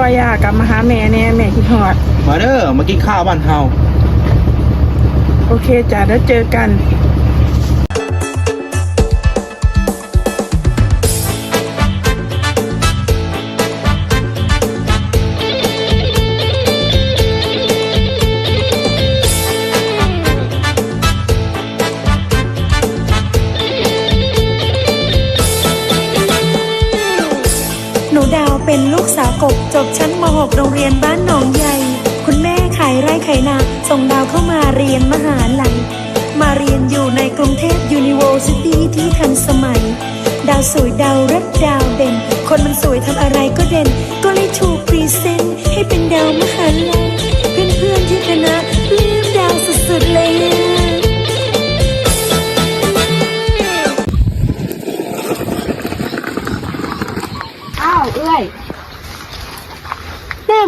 กอยากลับมาหาแม่แน่แม่คิดฮอด มาเด้อมากินข้าวบ้านเฮาโอเคจ้ะแล้วเจอกัน เป็นลูกสาวกบจบชั้นม .6 โรงเรียนบ้านหนองใหญ่ คุณแม่ขายไร่ขายนาส่งดาวเข้ามาเรียนมหาลัย มาเรียนอยู่ในกรุงเทพ University ที่ทันสมัย ดาวสวยดาวรัดดาวเด่น คนมันสวยทำอะไรก็เด่น ก็เลยถูกพรีเซนต์ให้เป็นดาวมหาลัยเพื่อนๆที่คณะลืมดาวสุดๆเลย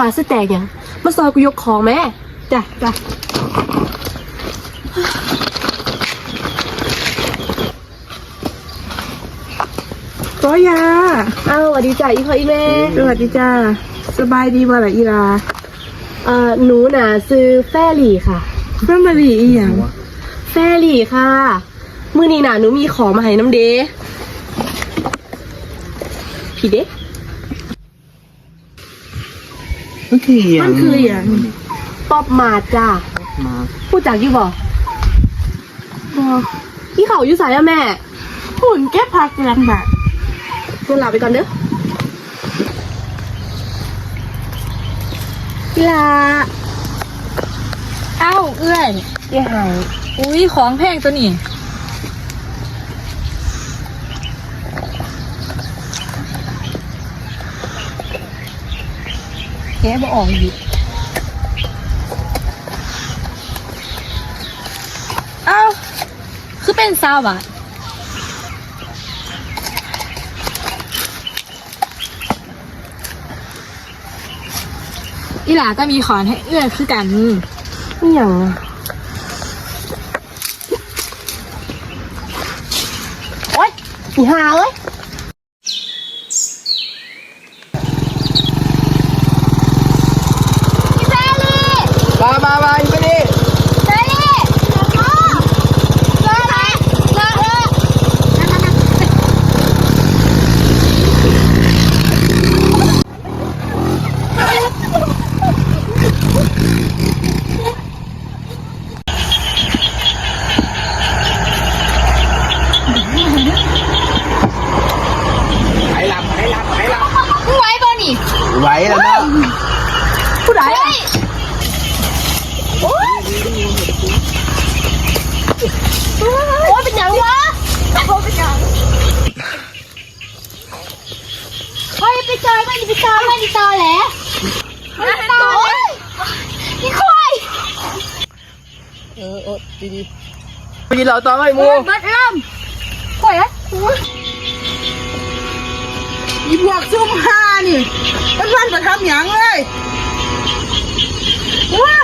หาสแตกยังมาซอยกูยกของแม่จ้ะจ้ะก็ยาอ้าวสวัสดีจ้ะอีพ่ออีแม่ สวัสดีจ้า สบายดีบ่ล่ะอีลาเอ่อหนูน่ะซื้อแฟรี่ค่ะ เพื่อนมาลีอีหยังแฟรี่ค่ะ มื้อนี้น่ะหนูมีของมาให้น้ำเดพี่เด็ก มันคืออหย่ามังนคืออหย่าง ป๊อบมาจ้ะมาพูดจากอยู่บ่บอพี่เขาอยู่สายอะแม่หุ่นแก้พักหลังบักตัวลาไปก่อนเด้อพี่ลาอ้าวเอื้อยเดี๋ยวหายอุ้ยของแพงตัวนี้ แกบ่ออกอีกเอ้า คือเป็นซาวบะอีหลาก็มีขอนให้เอื้อยคือกันนี่อย่างอะโอ๊ยอีหาเอ้ย มามามาอีกไปดิ ไหลหลับไหลหลับไหลหลับ มึงไว้บ่นี่ ไหวแล้วเนาะ ผู้ใดโอ้ยเป็นหยังวะโอ้ยเป็นหยังเฮ้ย ไปเจอไม่ดิไปเจอไม่ดิเจอแหละไม่เจอเลยนี่ควายไปกินเหล้าต่อไหมหมูเบิดล่มควายอะอีพวกซุ่มห้านี่มันวันประทับหยังเลยว้า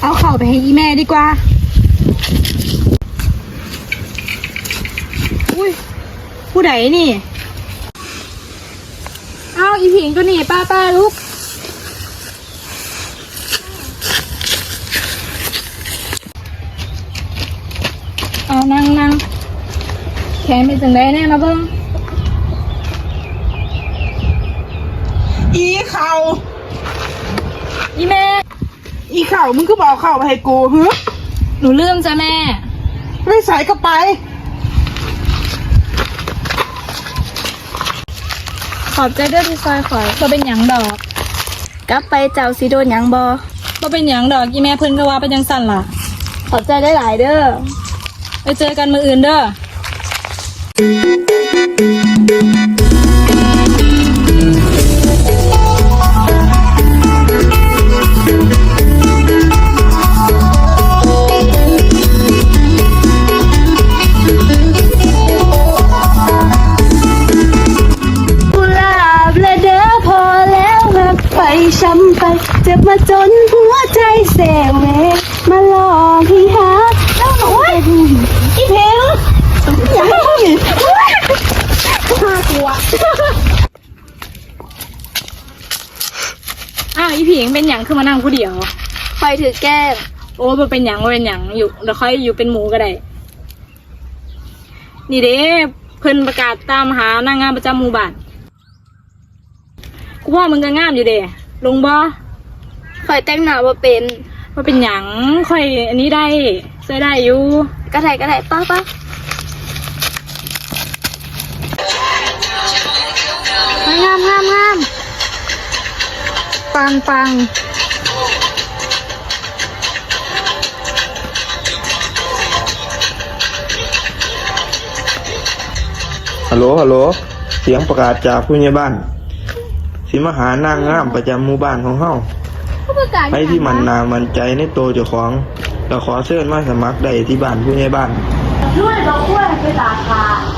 เอาเข่าไปให้อีแม่ดีกว่า อุ้ย ผู้ใดนี่ เอาอีผิงตัวนี้ป้าป้าลูกเอานั่งนั่งแขนเป็นจังไดแน่นะเบิ้งอีเข่าอีแม่ อีเข่ามึงก็บอกเข่ามาให้กูฮึหนูลืมจ้ะแม่ ไม่ใส่ก็ไป ขอบใจเด้อที่ซอยขอยบ่เป็นหยังดอก กลับไปเจ้าสิโดนหยังบอบ่เป็นหยังดอกอีแม่เพิ่นก็ว่าเป็นจังสั่นล่ะ ขอบใจได้หลายๆเด้อ ไปเจอกันมืออื่นเด้อ อ้าวอีผิงเป็นหยังคือมานั่งผู้เดียว คอยถือแก้มโอ้บ่เป็นหยังบ่เป็นหยังอยู่เดี๋ยวค่อยอยู่เป็นหมูก็ได้ นี่เด้เพิ่นประกาศตามหานางงามประจำหมู่บ้านกูว่ามึงก็งามอยู่เด้ลงบ่คอยแต่งหน้าบ่เป็นว่าเป็นหยังค่อยอันนี้ได้ช่วยได้อยู่ กระไทยกระไทยป้าป้า ปังปังฮัลโหลฮัลโหลเสียงประกาศจากผู้ใหญ่บ้านสิมาหานางงามประจำหมู่บ้านของเฮาไปที่มันนามันใจในโตวเจ้าของแล้วขอเชิญมาสมัครได้ที่บ้านผู้ใหญ่บ้าน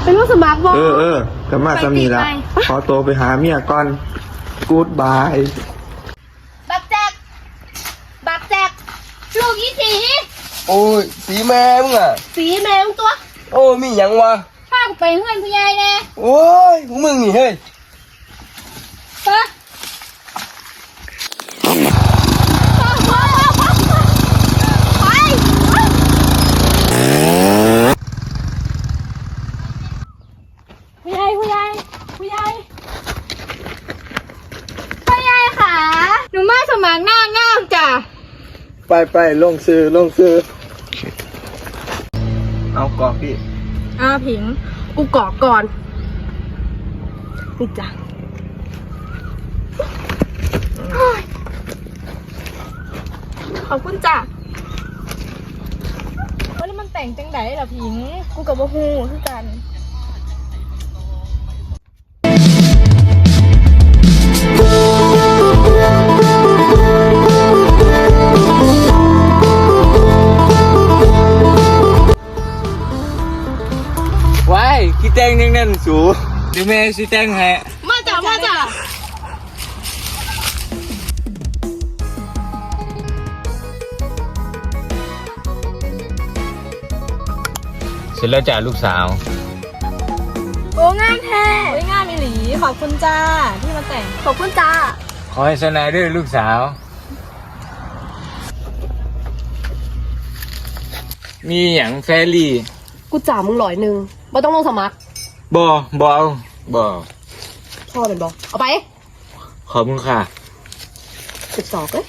เป็นผู้สมัครบ่เออเออก็มาสมีละขอตัวไปหาเมียก่อนกูดบาย บักแจกบักแจก ลูกอีสีโอ้ยสีแม่มึงอะ สีแมวตัวโอ้มีหยังวะพากูไปเพื่อนผู้ใหญ่แน่โอ้ยพวกมึงนี่เฮ้ย ปะผู้ใหญ่ผู้ใหญ่ผู้ใหญ่ผู้ใหญ่ค่ะ หนูมาสมัครหน้างามจ้ะ ไปไปลงซื้อลงซื้อ เอากรอกพี่อ่าผิง กูกรอกก่อน นี่จ้ะขอบคุณจ้ะว่าแล้วมันแต่งจังไดล่ะพิง กูกับว่าฮูคือกัน แตงยังนั่นสูเดี๋ยวแม่สิแตงให้มาจ้ะมาจ้ะเสร็จแล้วจ้าลูกสาว โอ้งามแท้โอ้ยงามอีหลี ขอบคุณจ้าที่มาแต่ง ขอบคุณจ้า ขอให้สนายด้วยลูกสาว มีอย่างแฟรี่ กูจ่ามึงร้อยหนึ่งบ่ต้องลงสมัคร บอบเอาบอพ่อเป็นบ่เอาไปขอบคุณค่ะสิบสองเลย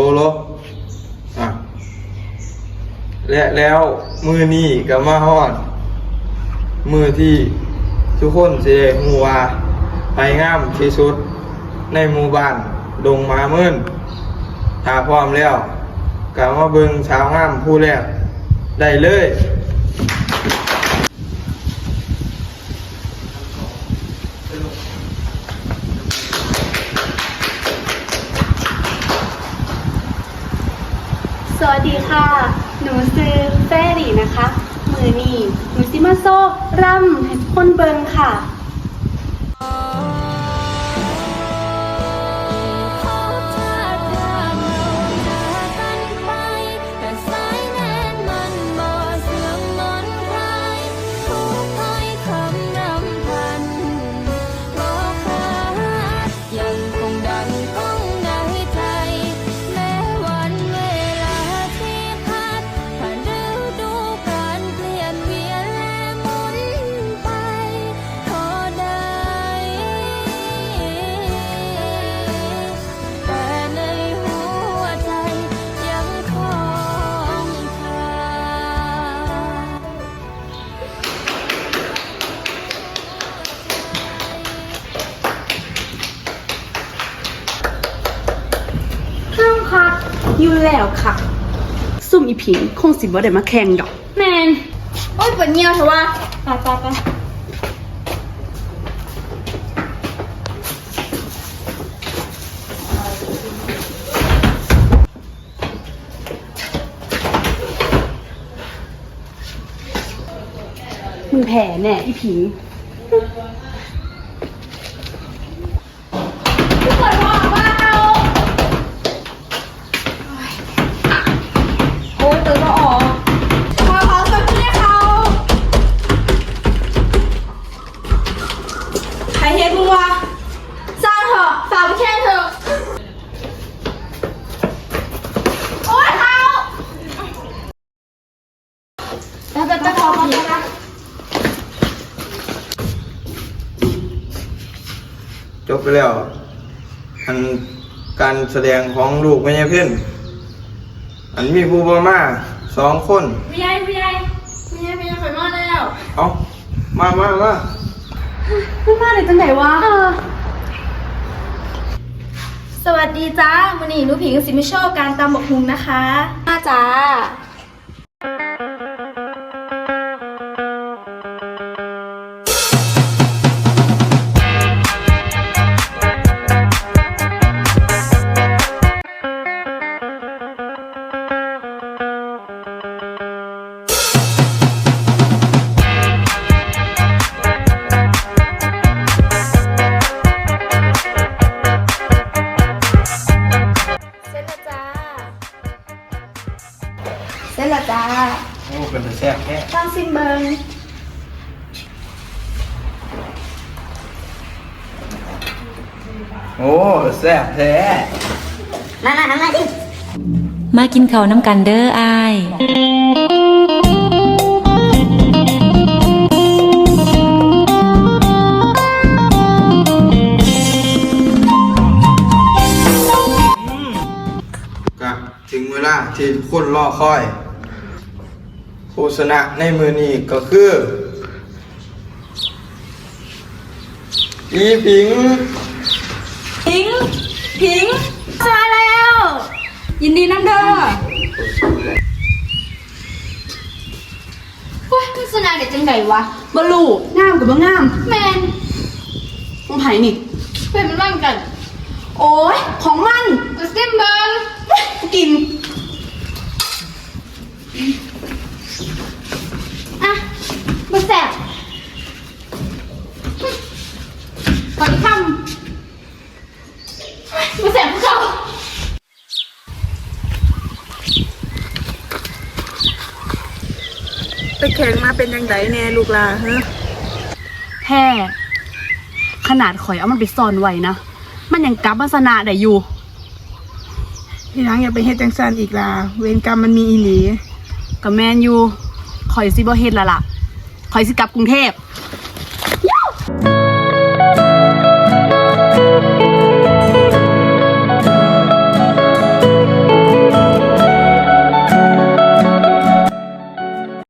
โลโลอะและแล้วมือนี้ก็มาฮอด มือที่ทุกคนสิได้ฮู้ว่าไปงามที่สุดในหมู่บ้านดงมาเมื่นถ้าพร้อมแล้วกลับมาเบิงสาวงามผู้แรกได้เลย ส วัสดีค่ะ หนูซื้อเฟรี่นะคะ มือนี่หนูซิมาโซร่ำให้คนเบิงค่ะ แล้วค่ะ ซุ่มอีผิงคงสิบ่ได้มาแข่งดอก แมนโอ้ยปวดเงียวเถอะว่าไปไปไปมึงแพ้แน่อีผิง จบไปแล้วอันการแสดงของลูกแม่ยายเพ่นอันมีผู้บ่มาสองคนพี่ใหญ่พี่ใหญ่พี่ใหญ่พี่ใหญ่ไปมาแล้วเอามามามามึงมาได้จังไหนวะสวัสดีจ้าวันนี้หนูผิงสิมิโชว์การตำบักฮุงนะคะมาจ้า เสร็จแล้วจ้าโอ้เป็นแต่แซ่บแค่ต้องซิมเบิงโอ้แซ่บแท้มากินข้าวน้ำกันเด้ออายก็ถึงเวลาที่ทุกคนรอคอย ผู้ชนะในมือนี้ก็คือ อีผิงผิงผิงมาแล้ว ยินดีน้ำเด้อว้ายมันสนาเด็ดจังไงวะบลูงามกับบ่งามแมนมึงไผนี่ เป็นมันบ้างกัน โอ้ยของมันก็ซิมเบิงกิน อะมาแสบก่อนคำมาแสบพวกเขา ไปแข่งมาเป็นยังไงแน่ลูกลาฮะแพ้ขนาดข่อยเอามันไปซ่อนไว้นะ มันยังกลับมาสนะได้อยู่ พี่ล้างอย่าไปเฮ็ดจังซันอีกลาเวรกรรมมันมีอีหลี กับแมนอยู่ข่อยสิบ่เฮ็ดและล่ะข่อยสิกลับกรุงเทพ「